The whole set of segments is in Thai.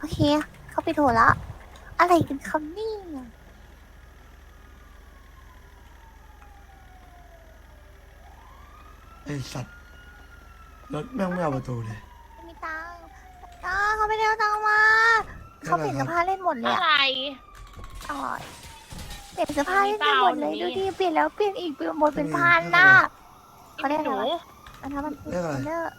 โอเค เขาไปโทรละอะไรกันคำนี่ยไอสัตว์รถแม่งไม่เอาประตูเลย ไม่มีตังค์อ้าเขาไม่ได้เอาตังค์มา เขาเปลี่ยนเสื้อผ้าเล่นหมดเลยอะ อะไรอ๋อเปลี่ยนเสื้อผ้าเล่นไปหมดเลยมีดูเปล่าดิเปลี่ยนแล้วเปลี่ยนอีกเปลี่ยนหมดเป็นพันน่ะเขาเรียกหอะไรนูวะอันนั้นมันเรียกอะไร เนอร์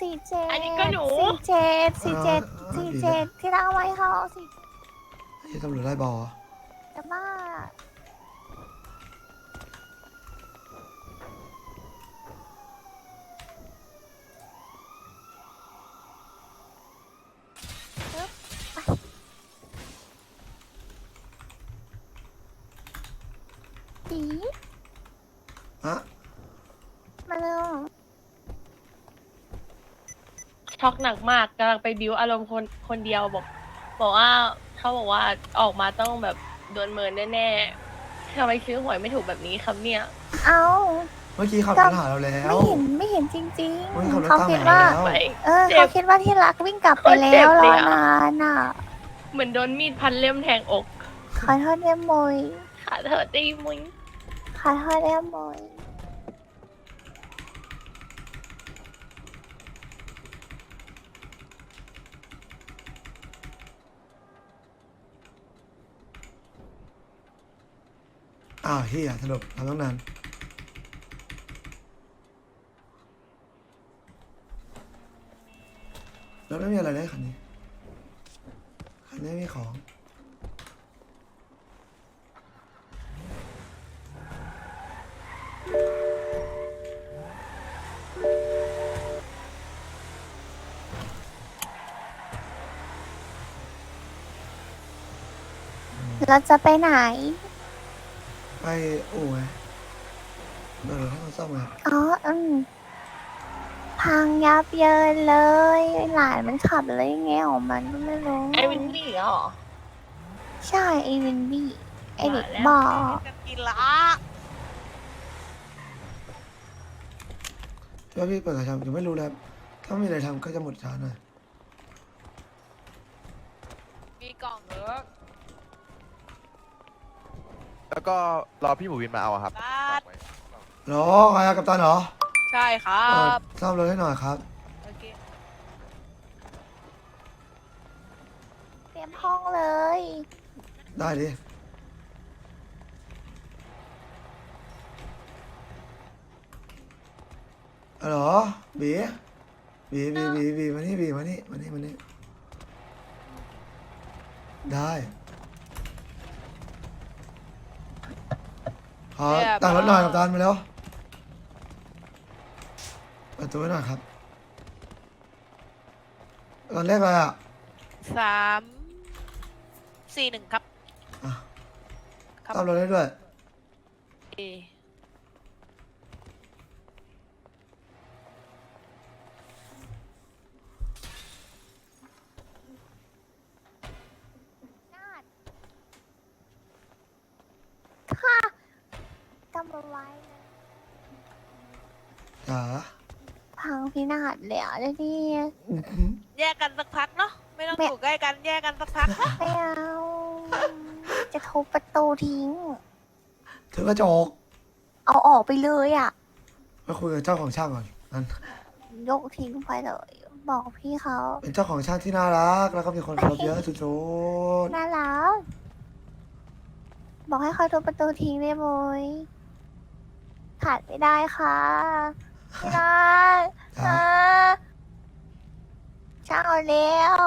สี่เจ็อันดนี้ก็หนู สี่เจ็ดสี่เจ็ดอ่าสี่อ่าเจ็ดที่เราเอาไว้เขาสี่ไอ้ตำรวจไล่บอลเหรอจะบ้าปึ๊บไปตีฮะมาเร็ว ช็อกหนักมากกำลังไปบิวอารมณ์คนคนเดียวบอก บอกว่าเขาบอกว่าออกมาต้องแบบโดนเมินแน่ๆทำไมซื้อหวยไม่ถูกแบบนี้ครับเนี่ย เอาเมื่อกี้ขับก็รถหาเราแล้ว ไม่เห็นไม่เห็นจริงเฮ้ยขับรถๆเขาตามคิดหาว่า แล้ว ไป เออเจ็บเขาคิดว่าที่รักวิ่งกลับไปแล้เจ็บวรเลอยอะ นานอะ เหมือนโดนมีดพันเล่มแทงอกขอโทษเรียมยขาเธอตีมุ้งขอโทษเรียมย อ้าวเฮียสรุปทำตั้งนานแล้วไม่มีอะไรเลยคันนี้ คันนี้มีของ เราจะไปไหน ไปโอ้ยเดี๋ยวเราให้มันซ่อมไงอ๋ออืมพังยับเยินเลยหลานมันขับเลยไงของมันก็ไม่รู้ไอวินนี่เหรอใช่ไอวินดี้ไอเด็กว่าแล้วบอกจะกินละพี่ว่าพี่เปิดกระชับยังไม่รู้แล้วถ้าไม่มีอะไรทำก็จะหมดช้าหน่อยมีกล่องเหรอ แล้วก็รอพี่หมูวินมาเอาอะครับบ้านฝากไว้เหรอใครอะกัปตันเหรอใช่ครัเออบซ่อมรถให้หน่อยครับ โอเค เตรียมห้องเลย ได้ดิอ๋อเหรอบีบีบีบีบีมานี่บีมานี่มานี่มานี่ได้ ขอตั้งรถหน่อยกับตันมาแล้วเปิดตัวไว้หน่อยครับตอนแรกอะไรอะสามสี่หนึ่งครับ อะครับซ่อมรถได้ด้วย เอ นาดค่ะ จำเอาไว้เลยจ๋าพังพินาศเลยอะเดี๋ยวนี้อื้อหือแยกกันสักพักเนาะไม่ต้องแม่อยู่ใกล้กันแยกกันสักพักไม่เอาจะทุบประตูทิ้ง เธอกระจกเอาออกไปเลยอะ ไปคุยกับเจ้าของช่างก่อนนั่นยกทิ้งไปเลย บอกพี่เขาเป็นเจ้าของช่างที่น่ารัก แล้วก็มีคนเคารพเยอะสุดน่ารักบอกให้เขาทุบประตูทิ้งได้ไหม ขาดไม่ได้ค่ะไม่ได้ๆจ๋าอ่าช่างเอาเร็ว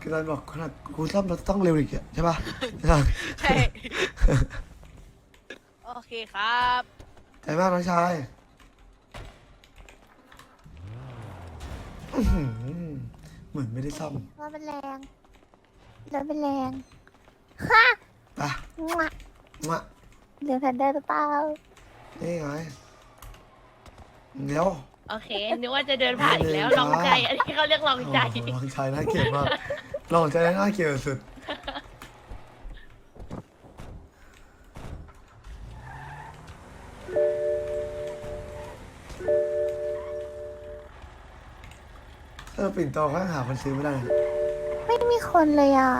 คือเราบอกขนาดกูซ่อมรถต้องเร็วอีกอะใช่ปะใช่ใช่ โอเคครับ ใจมากน้องชายอื้อหือเหมือนไม่ได้ซ่อมรถเป็นแรงรถเป็นแรงไปงะ มา เดี๋ยวแพนเดอร์หรือเปล่านี่ไงเดี๋ยวโอเคนึกว่าจะเดินผ่านอีกแล้วลองใจ อันนี้เขาเรียกลองใจ โอ้โหลองชายน่าเกลียดมากลองชายน่าเกลียดสุด เออปิ่นโตเขายังหาคนซื้อไม่ได้เลยไม่มีคนเลยอะ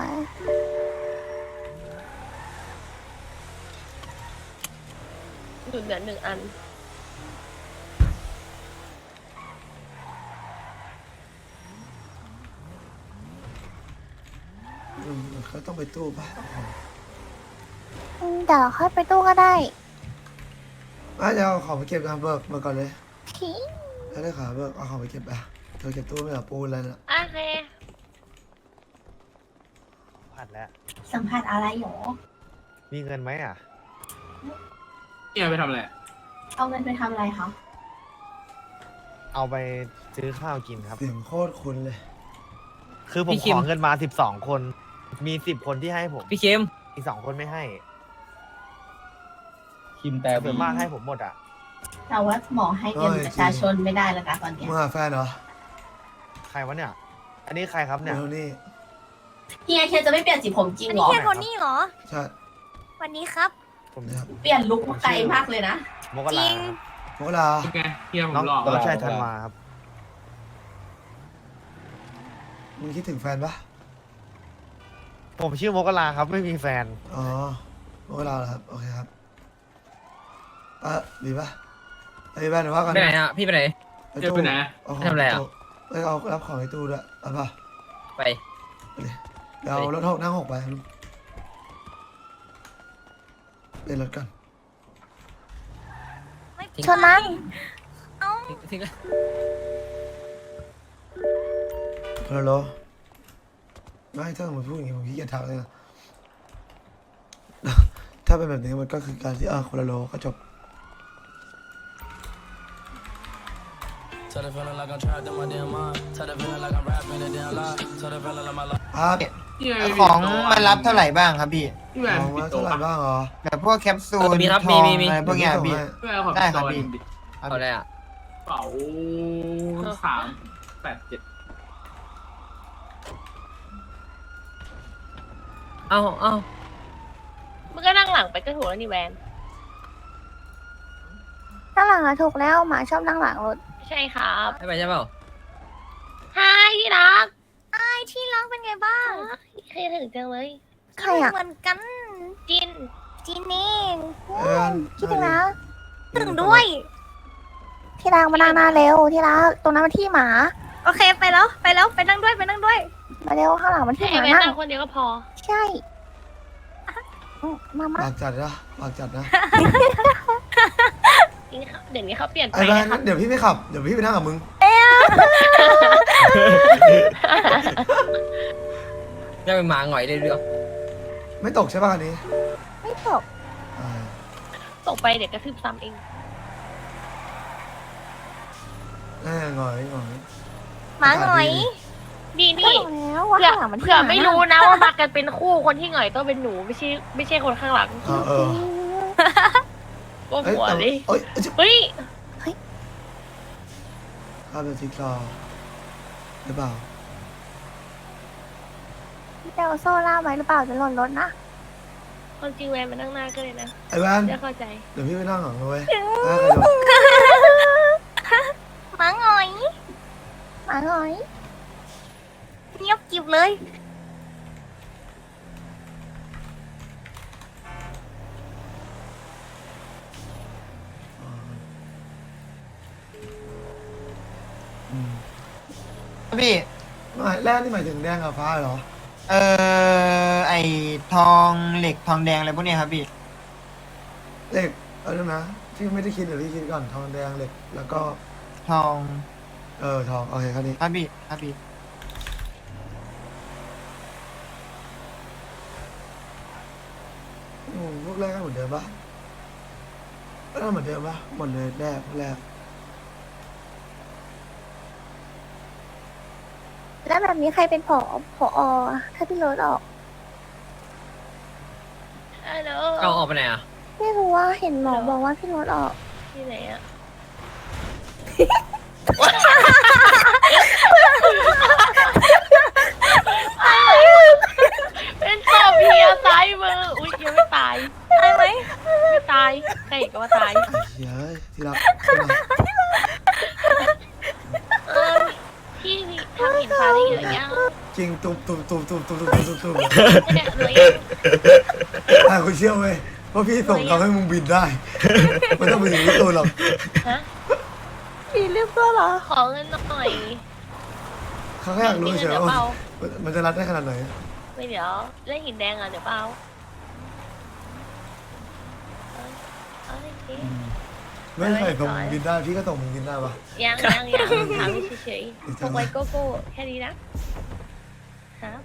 หยุดเหลือหนึ่งอัน อืมเขาต้องไปตู้ป่ะอืมเดี๋ยวค่อยไปตู้ก็ได้อะเดี๋ยวเอาของไปเก็บกันเบิกมาก่อนเลยพีถ้าได้ขาเบิกเอาของไปเก็บไปเธอเก็บตู้ไม่เหรอปูนอะไรน่ะโอเค ผัดแล้ว สัมผัสอะไรหรอมีเงินไหมอะ เนี่ยไปทำอะไรเอาเงินไปทำอะไรคะเอาไปซื้อข้าวกินครับ เสียงโคตรคุ้นเลย คือผมพี่คิขม อเงินมาสิบสองคน มีสิบคนที่ให้ผม พี่เข้มอีกสองคนไม่ให้คิมแต่ส่วนมากให้ผมหมดอะ แต่ว่าหมอให้เงินประชาชนไม่ได้แล้วนะตอนเนี้ยมึงหาแฟนเหรอใครวะเนี่ย อันนี้ใครครับเนี่ยเดี๋ยวนี่เฮียเคนจะไม่เปลี่ยนสีผมจริงอันเหรนี้อ แค่คนนี้เหรอ ใช่ วันนี้ครับ ผมนะครับเปลี่ยนลุคมาไกลมากเลยนะ มกจริรางมกราโอเคเฮียผมน้องหลอกน้องชายธันวาครับ มึงคิดถึงแฟนปะผมชื่อมกราครับ ไม่มีแฟน อ๋อมกราเหรอครับ โอเคครับอะดีปะไอ้แฟนเดี๋ยวว่ากันไปไหนอะพี่ไปไหนตู้เจะไปไหน เอาของทำอะไรอะตู้ไปเอารับของในตู้ด้วยเอาป่ะไป เดี๋ยวเอารถหกนั่งหกไป เปลี่ยนรถกันชนนั้นทิ้งเลยฮัลโหลไม่ถ้าผมพูดอย่างนี้ผมขี้เกียจทักเลยนะถ้าเป็นแบบนี้มันก็คือการที่เออคนละโลก็จบ Tell the feeling like I'm trapped in my damn mind. Tell the feeling like I'm rapping a damn lie. Tell the feeling like my life. ครับเฮียของมันรับเท่าไหร่บ้างครับพี่ พี่แหวนมองปิดว่าโต๊ะเท่าไหร่บ้างเหรอแบบพวกแคปซูลมีครับทมีองมีมี อะไรพวกเนี้ยดี๋พี่ส่งให้พี่แหวนขอได้ปิดครับโต๊ะพี่ ดิเอาอะไรอะเป๋าสามแปดเจ็ดเอาเอามันก็นั่งหลังไปก็ถูกแล้วนี่แวนด้านหลังอะถูกแล้วหมาชอบนั่งหลังรถใช่ครับให้ไปใช่เปล่าฮายที่รักไอ้ที่รักเป็นไงบ้างเคยถึงจังเลย ใครอะเหมือนกันจินจีนี่เอิ้นคิดถึงนะถึงด้วย ที่รักมานั่งหน้าเร็วที่รักตรงนั้นมันที่หมา โอเคไปแล้วไปแล้วไปนั่งด้วยไปนั่งด้วยมาเร็วข้างหลังมันที่ให้หมาแวนนั่งนั่งคนเดียวก็พอ ใช่อืมมามาปากจัดนะปากจัดนะจริงครับเดี๋ยวนี้เขาเปลี่ยนไปไอ้แฟนนะครับเดี๋ยวพี่ไม่ขับ เดี๋ยวพี่ไปนั่งกับมึงจะเป็นหมาหงอยเลยเรือ ไม่ตกใช่ป่ะคันนี้ไม่ตกอ่าตกไปเดี๋ยวกระทืบซ้ำเอง แน่หงอยหงอยหมาหน่อยดีก็นี่บอกแล้วว่าเผื่อข้างหลังมันที่เผื่อหมาไม่รู้นะว่ามากันเป็นคู่คนที่หงอยต้องเป็นหนูไม่ใช่ไม่ใช่คนข้างหลังเออเออก็เอ้ยหัวแต่เลยเอ้ยเฮ้ยข้าเป็นซิกซอว์หรือเปล่า พี่เดลโซ่ล่ามไว้หรือเปล่าจะหล่นรถนะคนจริงแวนมานั่งหน้าก็เลยนะไอ้แวนจะเข้าใจ เดี๋ยวพี่ไปนั่งหลังเลยถ้าใครโดนหมาหงอยหมาหงอยเงียบกิบเลย อืมพี่ไม่แรกนี่หมายถึงแดงกับฟ้าเหรอ เอ่อไอทองเหล็กทองแดงอะไรพวกเนี้ยครับพี่ เหล็กเอาดูนะที่ไม่ได้คิดเดี๋ยวพี่คิดก่อนทองแดงเหล็ก แล้วก็ทองเออทองโอเคครับนี้ครับพี่ครับพี่อืมพวกแรกก็เหมือนเดิมปะก็เหมือนเดิมปะหมดเลยแรกพวกแรก แล้วแบบนี้ใครเป็นผอผอถ้าพี่รถออก ฮัลโหลเอาออกไปไหนอะไม่รู้ว่าเห็นหมอบอกว่าพี่รถออกที่ไหนอะ ตูบตูบตูบตูบตูบตูบเนี่ยหนูเคุณเชื่อไหมว่าพี่ส่งเขาให้มึงบินได้ไม่ต้องไปถึงที่ตัวหรอกฮะมีเรื่องตัวเหรอขอเงินหน่อยเขาแค่อยากรู้เฉยว่ามันจะรัดได้ขนาดไหนไม่เดี๋ยวเล่นหินแดงอะเดี๋ยวเปล่าไม่ใช่ส่งบินได้พี่ก็ส่งมึงบินได้ปะยังยังยังถามเฉยๆพวกไวโก้โก้แค่นี้นะ ครับ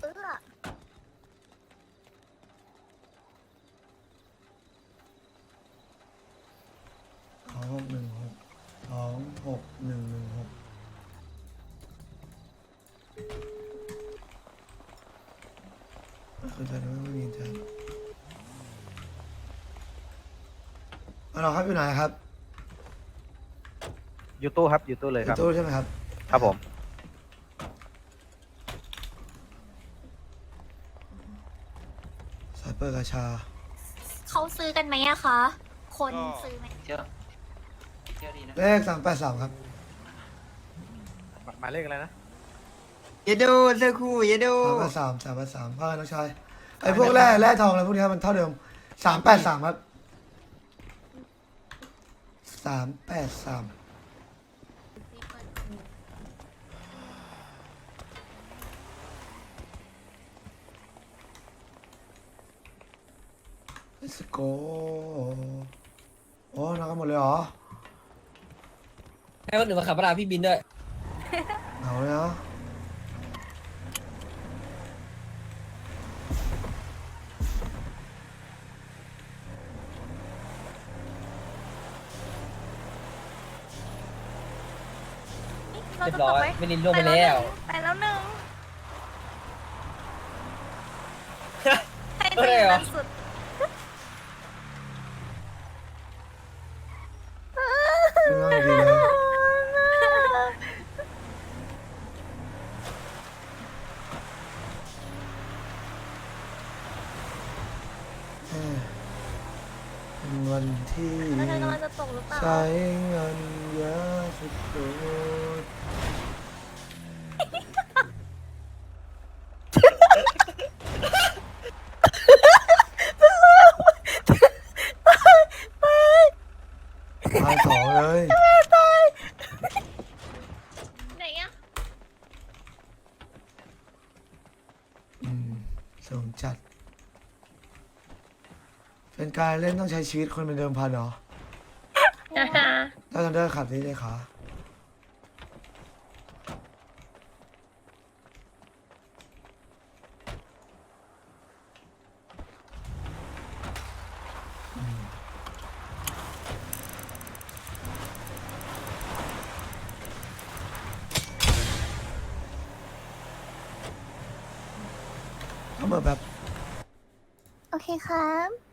เออสองหกหนึ่งหกสองหกหนึ่งหนึ่งหกเข้าใจนะไม่ ใจเอาเราครับอยู่ไหนครับอยู่ตู้ครับอยู่ตู้เลยอครับยู่ตู้ใช่ไหมครับ ครับผม สายเปอร์กาชา เขาซื้อกันไหมอะคะ คนซื้อไหมเลขสามแปดสามครับ หมายเลขอะไรนะ อย่าดูเสื้อคู่อย่าดู สามแปดสามสามแปดสามพ่อน้องชายไอ้พวกแร่แร่ทองอะไรพวกนี้ครับมันเท่าเดิมสามแปดสามครับ สามแปดสามเลสโกโอ้นักกันหมดเลยเหรอ ให้คนอื่นมาขับราพี่บินด้วย เอาเลยเนาะ เรียบร้อยไม่ลินล่วงไปแล้ว ไปแล้วหนึ่งให้เอ้ยเหรอ สุดไม่ต้องดีเลยเอ้ยเป็นวันที่ แล้วเธอกำลังจะตกหรือเปล่า ใช้เงินเยอะสุดๆตายสองเลย ไหนอะ อืมสูงจัด เป็น การเล่นต้องใช้ชีวิตคนเป็นเดิมพันเหรอถ้าทันเดอร์ขับนี่เลยขาอืมเข้ามาแบบ โอเคครับ